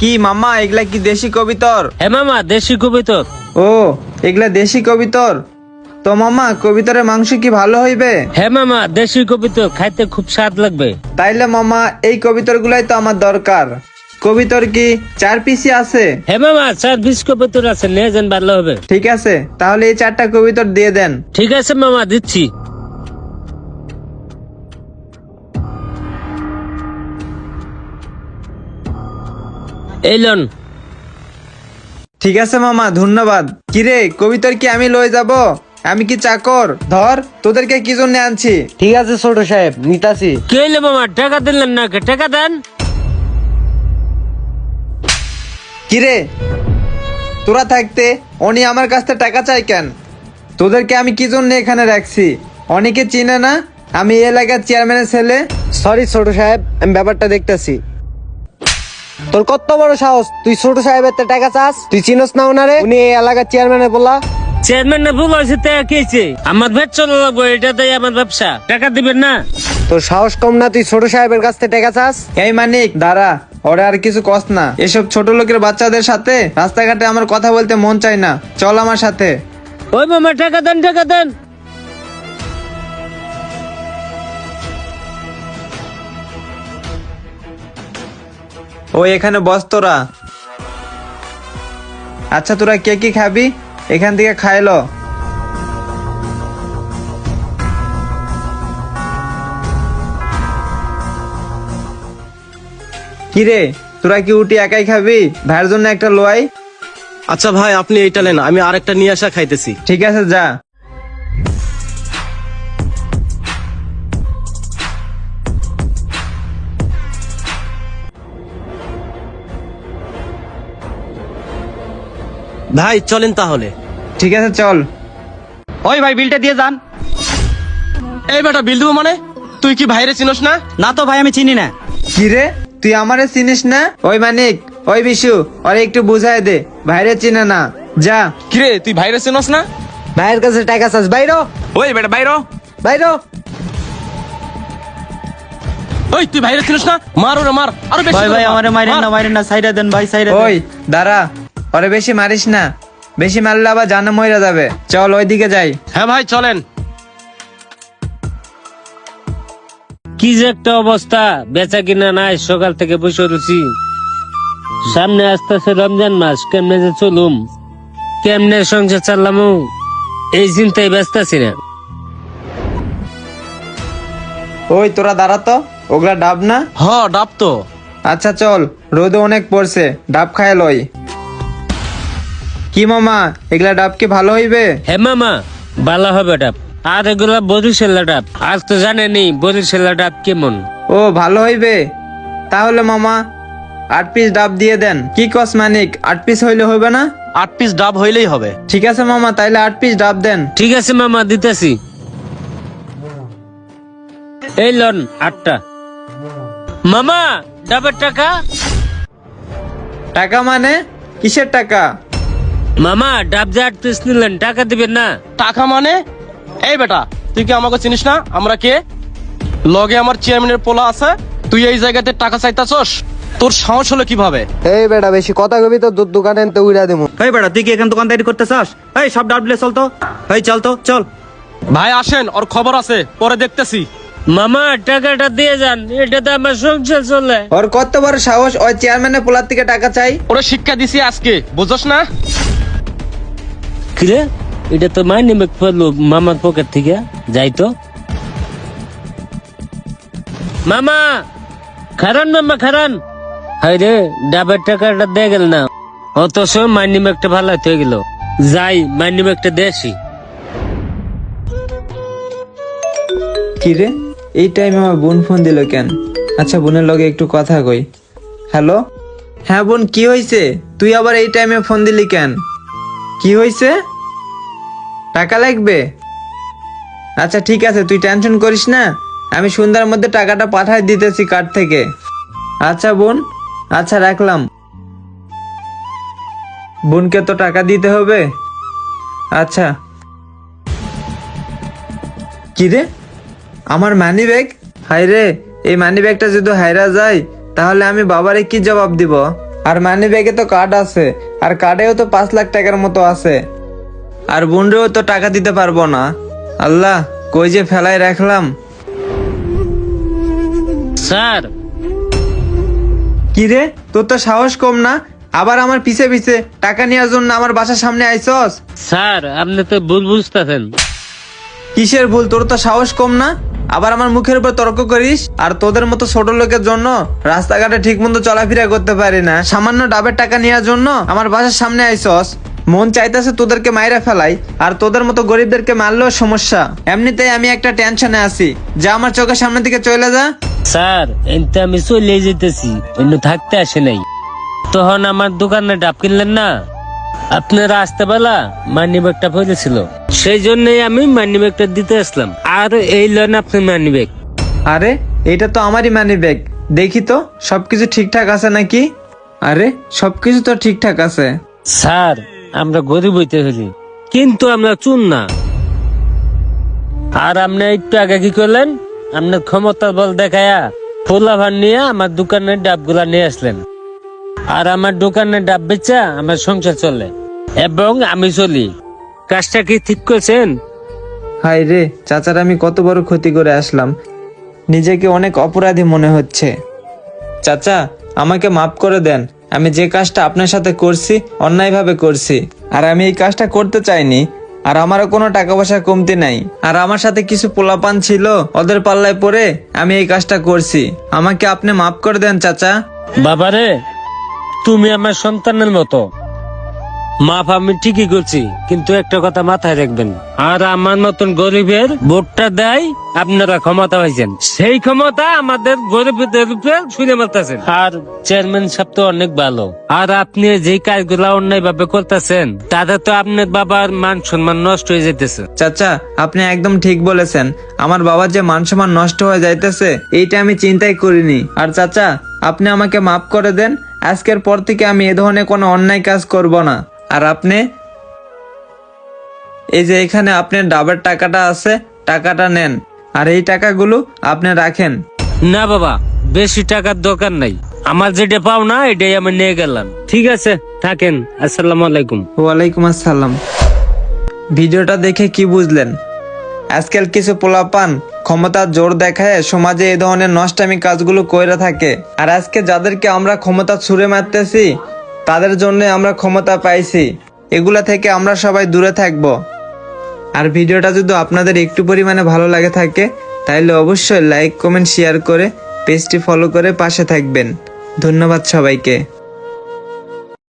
কি মামা এগুলা কি দেশি কবিতর? হ্যাঁ মামা দেশি কবিতর। ও এগুলা দেশি কবিতর? তো মামা কবিতরের মাংস কি ভালো হইবে? হ্যাঁ মামা দেশি কবিতর খাইতে খুব স্বাদ লাগবে। তাইলে মামা এই কবিতর গুলাই তো আমার দরকার। কবিতর কি চার পিসি আছে? হ্যাঁ মামা চার পিস কবিতর আছে নিয়ে যান ভালো হবে। ঠিক আছে তাহলে এই চারটা কবিতর দিয়ে দেন। ঠিক আছে মামা দিচ্ছি। এই লন। ঠিক আছে মামা ধন্যবাদ। কিরে কবিতর কি আমি লয়ে যাব? আমি কি চাকর? ধর তোদেরকে কি জন্য আনছি? ঠিক আছে ছোট সাহেব নিতাছি। কে হইল মামা টাকা দিলেন না টাকা দেন। কিরে তোরা থাকতে অনি আমার কাছ থেকে টাকা চাই কেন? তোদেরকে আমি কি জন্য এখানে রাখছি? অনেকে চিনে না? আমি এই এলাকার চেয়ারম্যানের ছেলে। সরি ছোট সাহেব আমি ব্যাপারটা দেখতাছি। তোর কত বড় সাহস? তুই ছোট সাহেবের তে টাকা চাস? তুই চিনস না ওনারে? উনি এই এলাকার চেয়ারম্যানে বলা চেয়ারম্যান না ভুল হয়েছে তা কেছে আমার ভেট চলে লাগবো এটাতেই আমার ব্যবসা। টাকা দিবেন না। তোর সাহস কম না তুই ছোট সাহেবের কাছ থেকে টাকা চাস? এই মানিক দাঁড়া। ওরা আর কিছু কস না। এসব ছোট লোকের বাচ্চাদের সাথে রাস্তাঘাটে আমার কথা বলতে মন চায় না। চল আমার সাথে। ওই মামা টাকা দেন টাকা দেন। ওই এখানে বস তোরা। আচ্ছা তোরা কে কি খাবি? এখান থেকে খাইলো। কিরে তোরা কি উটি একাই খাবি? ভাইয়ের জন্য একটা লোয়াই? আচ্ছা ভাই আপনি এইটা নেন আমি আরেকটা নিয়ে আসা খাইতেছি। ঠিক আছে যা। ভাই চলেন তাহলে। ঠিক আছে চল। ওই ভাই বিলটা দিয়ে যান। এই বেটা বিল দেবো মানে? তুই কি ভাইরে চিনস না? না তো ভাই আমি চিনি না। কি রে? তুই আমারে চিনিস না? ওই মানিক ওই বিশু ওরে একটু বুঝাই দে। ভাইরে চিনে না। যা। কিরে তুই ভাইরে চিনস না? ভাইয়ের কাছে টাকা চাস। বাইরো। ওই বেটা বাইরো। বাইরো। ওই তুই ভাইরে চিনস না? মার ওরে মার। আরও বেশি ভাই ভাই আমারে মাইরেন না মাইরেন না সাইডে দেন ভাই সাইডে ওই দাঁড়া। ওরে বেশি মারিস না। বেশি মারলে আবার জানা মইরা যাবে। চল ওইদিকে যাই। হ্যাঁ ভাই চলেন। কি যে একটা অবস্থা বেচা কিনা নাই সকাল থেকে বসে রয়েছি। সামনে আসতেছে রমজান মাস কেমনে যে চলুম কেমনে সংসার চাললাম এই চিন্তায় ব্যস্ত আছি না ওই তোরা দাঁড়া তো ওগুলা ডাব না? হ ডাব তো। আচ্ছা চল রোদে অনেক পড়ছে ডাব খায় লই। কি মামা এগুলা ডাব কি ভালো হইবে? হে মামা ভালো হবে ডাব। আর এগুলা বরিশালা ডাব। আর তো জানেনি বরিশালা ডাব কেমন। ও ভালো হইবে। তাহলে মামা আট পিস ডাব দিয়ে দেন। কি কস মানিক আট পিস হইলে হইবে না? আট পিস ডাব হইলেই হবে। ঠিক আছে মামা তাইলে আট পিস ডাব দেন। ঠিক আছে মামা দিতেছি। এই লন আটটা। মামা ডাবের টাকা? টাকা মানে? কিসের টাকা? মামা ডাব যে নিলেন টাকা দিবেন না। টাকা মানে? এই বেটা তুই কি আমাকে চিনিস না? আমরা কে? লগে আমার চেয়ারম্যানের পোলা আছে তুই এই জায়গাতে টাকা চাইতাছস? তোর সাহস হলো কীভাবে? এই বেটা বেশি কথা কবি তো দুধ দোকানে তো উড়া দেবো এই বেটা তুই কি এখান দোকানদারি করতে চাস এই সব ডাব দিলে চল তো এই চল তো চল। ভাই আসেন ওর খবর আছে পরে দেখতেছি। মামা টাকাটা দিয়ে যান এটাতে আমার সংসার চলে। ওর কত বড় সাহস ওই চেয়ারম্যানের পোলার থেকে টাকা চাই? ওরা শিক্ষা দিছি আজকে বুঝছ না? কিরে? এটা তো মাইনে মেক পড়ল মামার পকেট থেকে। যাই তো। মামা! খারান মামা, খারান! হাই রে, ডাবের টাকাটা দিয়ে গেল না। অত সময় মাইনি মেকটা ভালো হয়ে গেল। যাই, মাইনি মেকটা দেশি কি রে এই টাইমে আমার বোন ফোন দিল কেন? আচ্ছা বোনের লগে একটু কথা কই। হ্যালো? হ্যাঁ বোন, কি হয়েছে তুই আবার এই টাইমে ফোন দিলি কেন? কি হয়েছে টাকা লাগবে? আচ্ছা ঠিক আছে, তুই টেনশন করিস না। আমি সন্ধ্যার মধ্যে টাকাটা পাঠাই দিতেছি কার্ড থেকে। আচ্ছা বোন। আচ্ছা রাখলাম। বোনকে তো টাকা দিতে হবে। আচ্ছা। কি রে? আমার মানি ব্যাগ হাই রে, এই মানি ব্যাগটা যদি হাইরা যায়, তাহলে আমি বাবারে কি জবাব দিব? আর মানি ব্যাগে তো কার্ড আছে, আর কার্ডেও তো পাঁচ লাখ টাকার মতো আছে। আর বোনরেও তো টাকা দিতে পারব না। আল্লাহ কই যে ফেলাই রাখলাম? স্যার। কি রে তোর তো সাহস কম না? আবার আমার পিছে পিছে টাকা নেওয়ার জন্য আমার বাসার সামনে আইসস? স্যার আপনি তো ভুল বুঝতেছেন। কিসের ভুল? তোর তো সাহস কম না? আবার আমার মুখের উপর তর্ক করিস? আর তোদের মতো ছোট লোকের জন্য রাস্তাঘাটে ঠিক মতো চলাফেরা করতে পারি না। সামান্য ডাবের টাকা নেওয়ার জন্য আমার বাসার সামনে আইসস? মন চাইতেছে তোদেরকে মাইরা ফেলাই আর তোদের মতো গরিবদেরকে মারলেও সমস্যা। এমনিতেই আমি একটা টেনশনে আছি। যা আমার চোখের সামনে থেকে চলে যা। স্যার এনতে আমি চলে যেতেছি অন্য থাকতে আসে নাই। তখন আমার দোকানে ডাব কিনলেন না? আপনারা আসতে বেলা মানি ব্যাগটা পড়েছিল সেই জন্যই আমি মানি ব্যাগটা দিতে আসলাম। আর এই লোন আপনি মানি ব্যাগ আরে এটা তো আমারই মানি ব্যাগ দেখি তো সবকিছু ঠিকঠাক আছে নাকি? আরে সবকিছু তো ঠিকঠাক আছে। স্যার আমরা গরিব হইতে হইলি। কিন্তু আমরা চুন না। আর আপনি একটু আগে কি করলেন? আপনার ক্ষমতার বল দেখায়া পোলা ভান নিয়ে আমার দোকানের ডাবগুলা নিয়ে আসলেন। আর আমার দোকানের ডাব বেচা আমার সংসার চলে, এবং আমি চলি। কাজটা কি ঠিক করছেন? হাই রে, চাচার আমি কত বড় ক্ষতি করে আসলাম। নিজেকে অনেক অপরাধী মনে হচ্ছে। চাচা, আমাকে মাফ করে দেন। আমি যে কাজটা আপনার সাথে করছি, অন্যায়ভাবে করছি। আর আমি এই কাজটা করতে চাইনি, আর আমারও কোনো টাকা পয়সা কমতি নাই। আর আমার সাথে কিছু পোলাপান ছিল, ওদের পাল্লায় পড়ে আমি এই কাজটা করছি। আমাকে আপনি মাফ করে দেন, চাচা। বাবারে, তুমি আমার সন্তানের মতো। মাপ আমি ঠিকই করছি, কিন্তু একটা কথা মাথায় রাখবেন। আর আমার মতন গরিবের ভোটটা দেয়, আপনারা ক্ষমতা পাইছেন। সেই ক্ষমতা আমাদের গরিবদের উপরে শুনে মারতেছেন। আর চেয়ারম্যান সাহেব তো অনেক ভালো। আর আপনি যে কাজগুলা অন্যায় ভাবে করতেছেন, তাতে তো আপনার বাবার মান সম্মান নষ্ট হয়ে যেতেছে চাচা, আপনি একদম ঠিক বলেছেন। আমার বাবার যে মান সম্মান নষ্ট হয়ে যাইতেছে, এইটা আমি চিন্তাই করিনি। আর চাচা, আপনি আমাকে মাফ করে দেন, আজকের পর থেকে আমি এ ধরনের কোনো অন্যায় কাজ করব না। আর আপনি? এই যে এখানে আপনার ডাবের টাকাটা আছে টাকাটা নেন। আর এই টাকাগুলো আপনি রাখেন। না বাবা বেশি টাকার দরকার নাই। আমার যেটা পাও না এটাই আমি নিয়ে গেলাম। ঠিক আছে থাকেন। আসসালামু আলাইকুম। ওয়ালাইকুম আসসালাম। ভিডিওটা দেখে কি বুঝলেন? আজকাল কিছু পোলাপান ক্ষমতার জোর দেখায় সমাজে এই ধরনের নষ্টামি কাজগুলো কইরা থাকে। আর আজকে যাদেরকে আমরা ক্ষমতা ছুঁড়ে মারতেছি তাদের জন্য আমরা ক্ষমতা পাইছি। এগুলা থেকে আমরা সবাই দূরে থাকব। আর ভিডিওটা যদি আপনাদের একটু পরিমাণে ভালো লাগে থাকে তাহলে অবশ্যই লাইক কমেন্ট শেয়ার করে পেজটি ফলো করে পাশে থাকবেন। ধন্যবাদ সবাইকে।